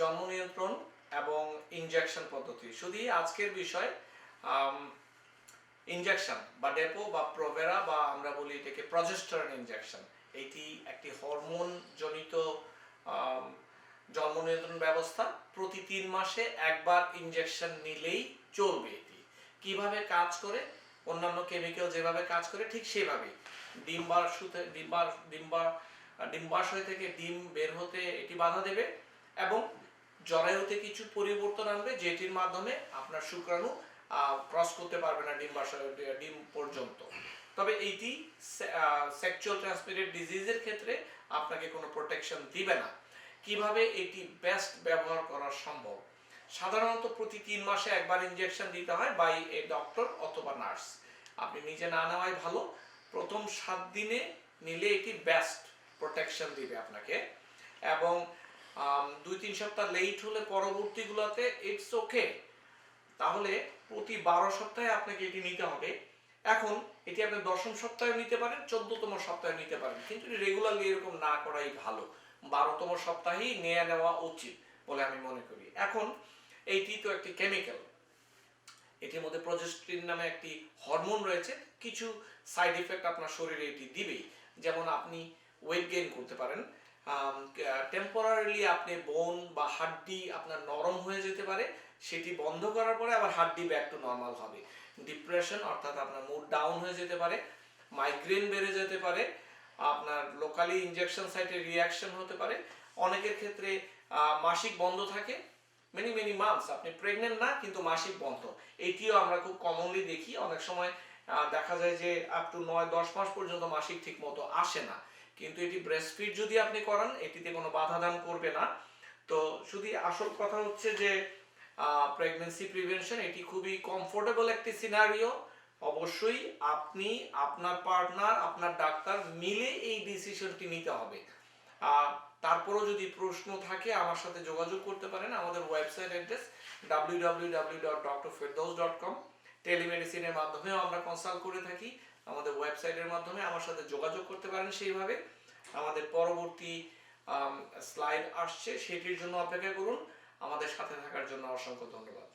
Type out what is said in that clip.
জন্ম নিয়ন্ত্রণ এবং ইনজেকশন পদ্ধতি। শুধু আজকের বিষয় ইনজেকশন বা ডেপো বা প্রোভেরা বা আমরা বলি এটাকে প্রজেস্টারন ইনজেকশন এটি একটি হরমোন জনিত জন্ম নিয়ন্ত্রণ ব্যবস্থা। প্রতি তিন মাসে একবার ইনজেকশন নিলেই চলবে এটি। কীভাবে কাজ করে? অন্যান্য কেমিক্যাল যেভাবে কাজ করে, ঠিক সেভাবেই। ডিম্বাশুতে ডিম্বার, ডিম্বা ডিম্বাশয় থেকে ডিম বের হতে এটি বাধা দেবে এবং জরায়ুতে কিছু পরিবর্তন আনবে, যেটির মাধ্যমে আপনার শুক্রাণু ক্রস করতে পারবে না ডিম্বাশয় ডিম পর্যন্ত। তবে এইটি সেক্সুয়াল ট্রান্সমিটেড ডিজিজের ক্ষেত্রে আপনাকে কোনো প্রোটেকশন দিবে না। কীভাবে এটি বেস্ট ব্যবহার করা সম্ভব? সাধারণত প্রতি তিন মাসে একবার ইনজেকশন দিতে হয় বাই এ ডক্টর অথবা নার্স আপনি নিজে না নেওয়াই ভালো। প্রথম সাত দিনে নিলে এটি বেস্ট প্রোটেকশন দিবে আপনাকে। এবং দুই, তিন সপ্তাহ লেট হলে পরবর্তীগুলোতে ইটস ওকে তাহলে প্রতি বারো সপ্তাহে আপনাকে এটি নিতে হবে। এখন এটি আপনি দশম সপ্তাহে নিতে পারেন, চোদ্দতম সপ্তাহে নিতে পারেন। কিন্তু রেগুলারলি এরকম না করাই ভালো। বারোতম সপ্তাহেই নিয়ে নেওয়া উচিত বলে আমি মনে করি। এখন এইটি তো একটি কেমিক্যাল এটির মধ্যে প্রজেস্ট্রিন নামে একটি হরমোন রয়েছে। কিছু সাইড এফেক্ট আপনার শরীরে এটি দিবেই। যেমন আপনি ওয়েট গেইন করতে পারেন। টেম্পোরারিলি আপনি বোন বা হাড্ডি আপনার নরম হয়ে যেতে পারে, সেটি বন্ধ করার পরে আবার হাড্ডি ব্যাক টু নর্মাল হবে। ডিপ্রেশন অর্থাৎ আপনার মুড ডাউন হয়ে যেতে পারে মাইগ্রেন বেড়ে যেতে পারে, আপনার লোকালি ইনজেকশন সাইটে রিয়াকশন হতে পারে। অনেকের ক্ষেত্রে মাসিক বন্ধ থাকে মেনি মেনি মান্থস আপনি প্রেগনেন্ট না, কিন্তু মাসিক বন্ধ। এটিও আমরা খুব কমনলি দেখি। অনেক সময় দেখা যায় যে আপ টু নয়, দশ মাস পর্যন্ত মাসিক ঠিক মতো আসে না। কিন্তু এটি ব্রেস্ট ফিড যদি আপনি করান, এটিতে কোনো বাধা দান করবে না। তো শুধু আসল কথা হচ্ছে যে প্রেগনেন্সি প্রিভেনশন এটি খুবই কমফোর্টেবল একটি সিনারিও অবশ্যই আপনি আপনার পার্টনার আপনার ডাক্তার মিলে এই ডিসিশনটি নিতে হবে। তারপরেও যদি প্রশ্ন থাকে, আমার সাথে যোগাযোগ করতে পারেন। আমাদের website address W W W dot doctor Ferdous dot com টেলিমেডিসিনের মাধ্যমেও আমরা কনসাল্ট করে থাকি, আমাদের ওয়েবসাইটের মাধ্যমে। আমার সাথে যোগাযোগ করতে পারেন সেইভাবে। আমাদের পরবর্তী স্লাইড আসছে, সেটির জন্য অপেক্ষা করুন। আমাদের সাথে থাকার জন্য অসংখ্য ধন্যবাদ।